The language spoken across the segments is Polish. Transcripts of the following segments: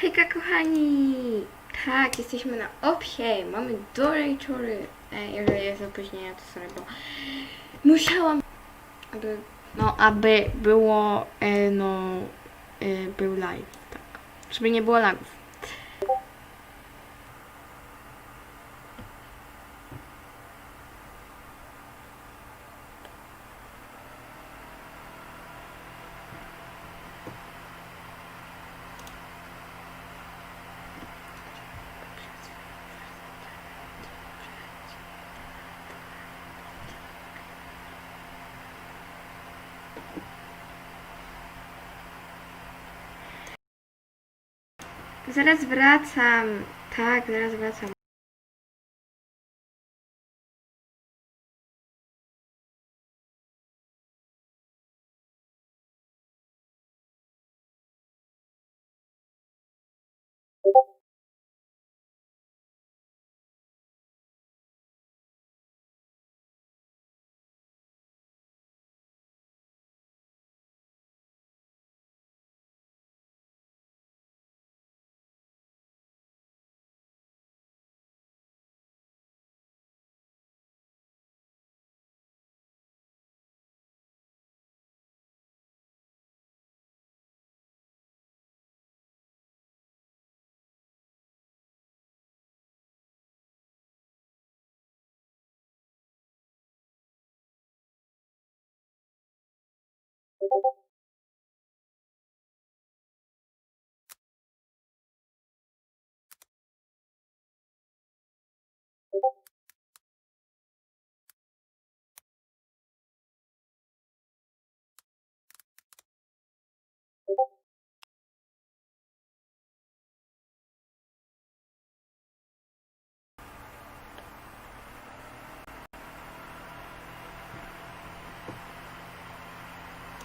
Hejka kochani! Tak, jesteśmy na opsie, mamy do Rachel'y. E, jeżeli jest opóźnienie, to sorry, bo musiałam, aby, no, aby było, e, no, e, był live, tak. Żeby nie było lagów. Zaraz wracam. Tak, zaraz wracam. you.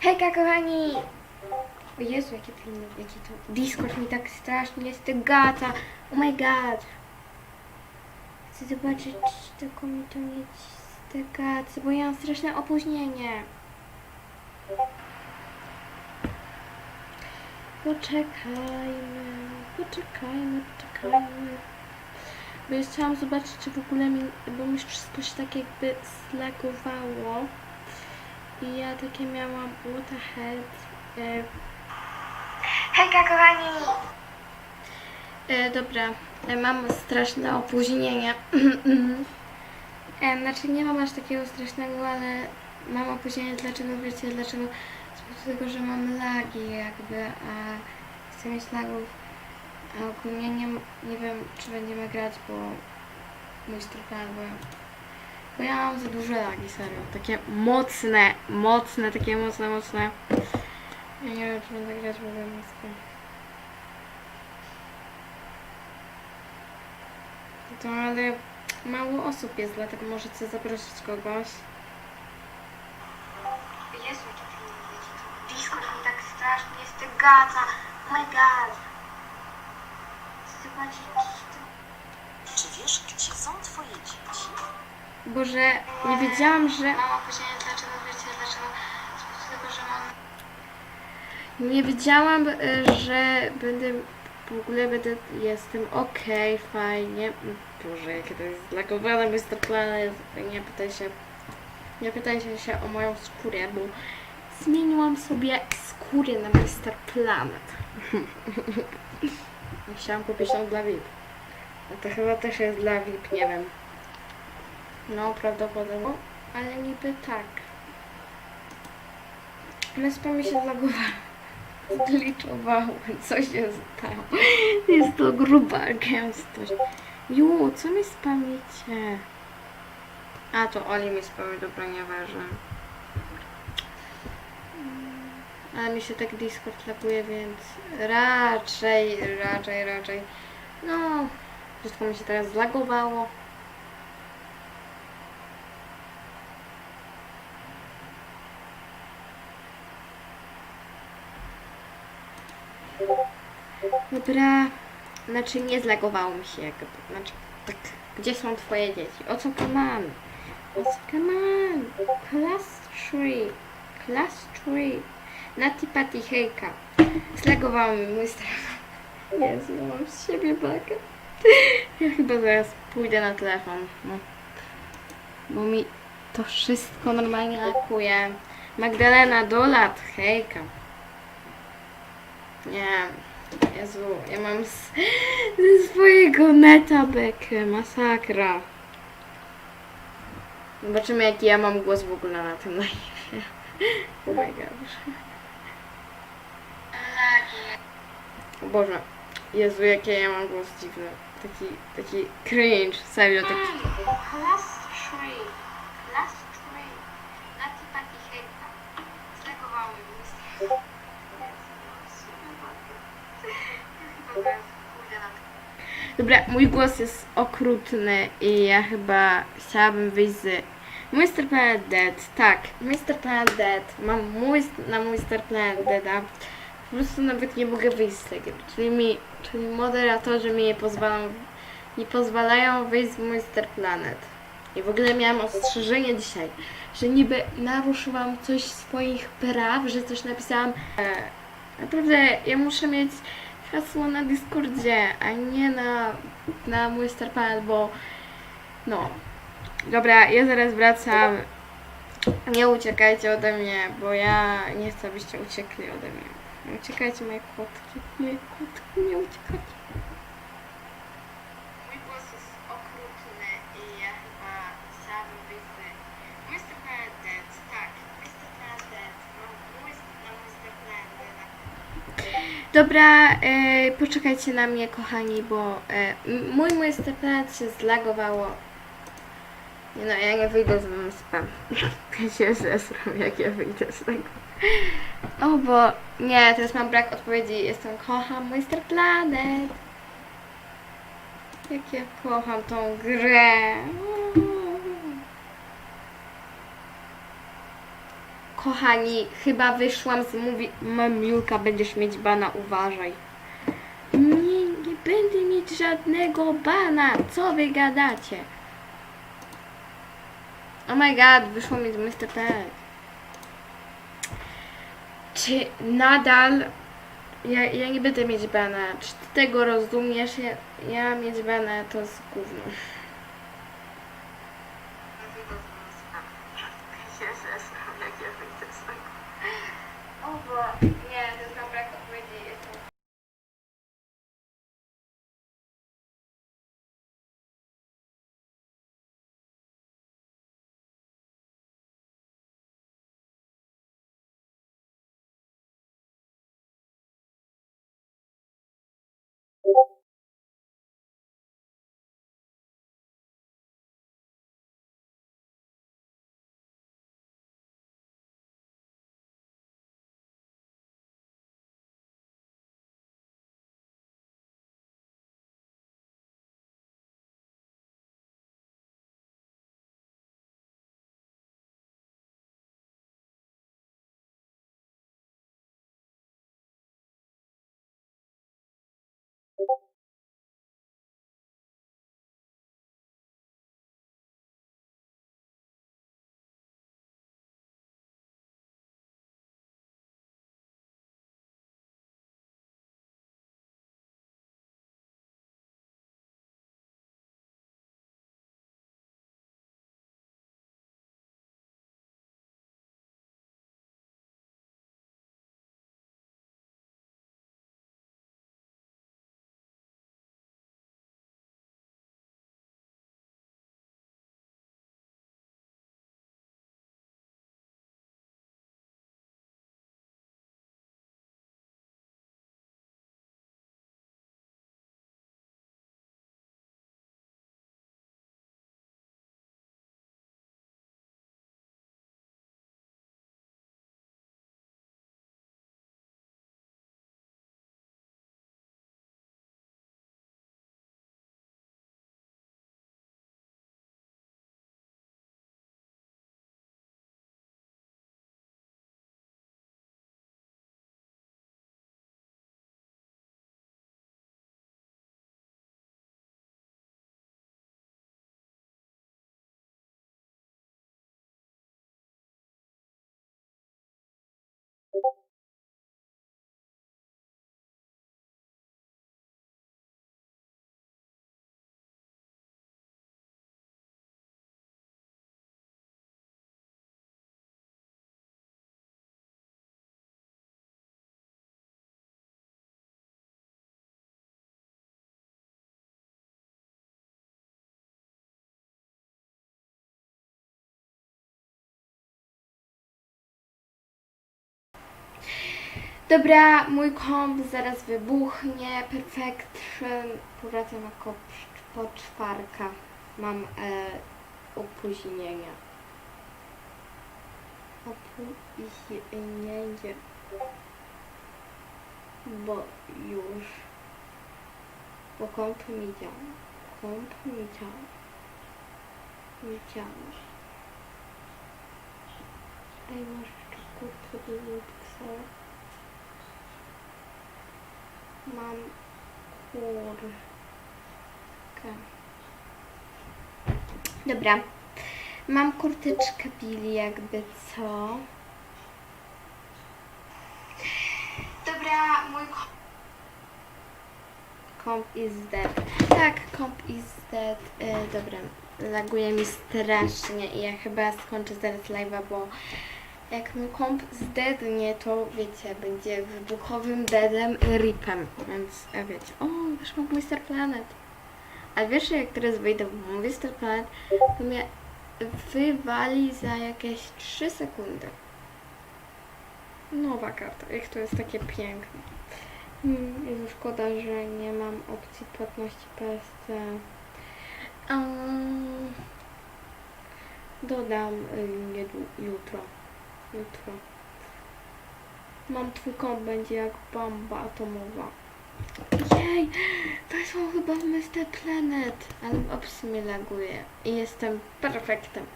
Hejka kochani! O Jezu, jakie pilne, jaki to... Discord mi tak strasznie stygaca. Oh my god. Chcę zobaczyć, tylko mi to nie stygaca, bo ja mam straszne opóźnienie. Poczekajmy, poczekajmy, poczekajmy. Bo ja chciałam zobaczyć, czy w ogóle mi, bo mi wszystko się tak jakby slagowało. I ja takie miałam the hell. E... Hejka kochani! E, dobra, e, mam straszne opóźnienie. e, znaczy nie mam aż takiego strasznego, ale mam opóźnienie. Dlaczego wiecie dlaczego? Z powodu tego, że mam lagi jakby, a chcę mieć lagów. A ogólnie nie, nie wiem, czy będziemy grać, bo mój jakby Bo ja mam za duże lagi, serio. Takie mocne, mocne, takie mocne, mocne. Ja nie wiem, czy będę grać w ogóle mocno. To ale mało osób jest, dlatego może chcę zaprosić kogoś. Jezu, to powinno być. To Discord mi tak strasznie jest gadza. Oh my god. Zobaczcie, Czy wiesz, gdzie są twoje dzieci? Boże, nie wiedziałam, że... Mam opóźnienie, dlaczego wiecie, dlaczego? Z tego, że mam... Nie wiedziałam, y, że będę w ogóle będę, jestem okej, fajnie. Boże, jakie to jest zlagowane, Mr. Planet. Nie pytaj się, nie pytajcie się o moją skórę, bo zmieniłam sobie skórę na Mr. Planet. Chciałam kupić tą dla VIP. A to chyba też jest dla VIP, nie wiem. No, prawdopodobnie. Ale niby tak. Wyspa mi się zlagowało. Zgliczowało. Co się stało? Jest to gruba gęstość. Ju, co mi spamicie? A, to Oli mi spami, dobra, nieważne. Ale mi się tak Discord laguje, więc raczej, raczej, raczej. No, wszystko mi się teraz zlagowało. Dobra, znaczy nie zlagowało mi się jakby, znaczy tak, gdzie są twoje dzieci? O co come on? O co come on? Class 3, class 3, Nati Patty hejka. Zlagowało mi mój strach. Jezu, mam z siebie bakę. Ja chyba zaraz pójdę na telefon, no. Bo mi to wszystko normalnie lakuje. Magdalena Dolat, hejka. Nie, Jezu, ja mam z, ze swojego neta bekę, masakra. Zobaczymy jaki ja mam głos w ogóle na tym live. Oh my god. O Boże, Jezu, jakie ja mam głos dziwny. Taki, taki cringe, serio, taki... Class 3. Class 3. Nati Pati Hejka. Zlegowały mi strasznie. Chyba zaraz pójdę na Dobra, mój głos jest okrutny i ja chyba chciałabym wyjść z Mr. Planet Dead. Tak, Mr. Planet Dead. Mam mój, na Mr. Planet Deada. Po prostu nawet nie mogę wyjść z tej gry. Czyli mi, czyli moderatorzy mi nie pozwalają, nie pozwalają wyjść z Mr. Planet. I w ogóle miałam ostrzeżenie dzisiaj, że niby naruszyłam coś swoich praw, że coś napisałam. E, naprawdę ja muszę mieć hasło na Discordzie, a nie na, na mój Star Planet, bo no. Dobra, ja zaraz wracam. Nie uciekajcie ode mnie, bo ja nie chcę, abyście uciekli ode mnie. Nie Uciekajcie moje kotki, moje kotki, nie uciekajcie. Mój głos jest okrutny i ja chyba chciałabym wyjść z Mr. Planet Dead, tak, Mr. Planet Dead, mam mój na Mr. Planet Dead. Dobra, e, poczekajcie na mnie, kochani, bo e, mój Mr. Planet się zlagowało. Nie no, ja nie wyjdę z wam spam. Ja się zesram, jak ja wyjdę z tego. O, bo nie, teraz mam brak odpowiedzi. Jestem, kocham Mr. Planet. Jak ja kocham tą grę. Kochani, chyba wyszłam z mówi... Mam Julka, będziesz mieć bana, uważaj. Nie, nie będę mieć żadnego bana. Co wy gadacie? Oh my god, wyszło mi z Mr. Planet. Czy nadal ja, ja nie będę mieć bana? Czy ty tego rozumiesz? Ja, ja mieć bana to jest gówno. O, bo nie, to jest brak odpowiedzi. Dobra, mój komp zaraz wybuchnie. Perfection. Powracam jako poczwarka. Mam e, opóźnienia. Opóźnienie. Bo już. Bo komp mi działa. Komp mi działa. Nie działa. Ej, masz jeszcze kurczę dużo piksela. Mam kurkę. Dobra. Mam kurtyczkę Billy, jakby co. Dobra, mój ko- Comp is dead. Tak, comp is dead. E, dobra, laguje mi strasznie i ja chyba skończę zaraz live'a, bo jak mój komp zdednie, to wiecie, będzie wybuchowym deadem ripem, więc e, wiecie. O, wyszło Mr. Planet. A wiesz, jak teraz wyjdę w Mr. Planet, to mnie wywali za jakieś 3 sekundy. Nowa karta, jak to jest takie piękne. Jezu, szkoda, że nie mam opcji płatności PSC. Um, dodam y, jutro. Jutro. Mam twój komp, będzie jak bomba atomowa. Jej! Weszłam chyba w Mr. Planet, ale ops mnie laguje. I jestem perfektem.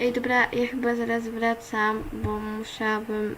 Ej, dobra, ja chyba zaraz wracam, bo musiałabym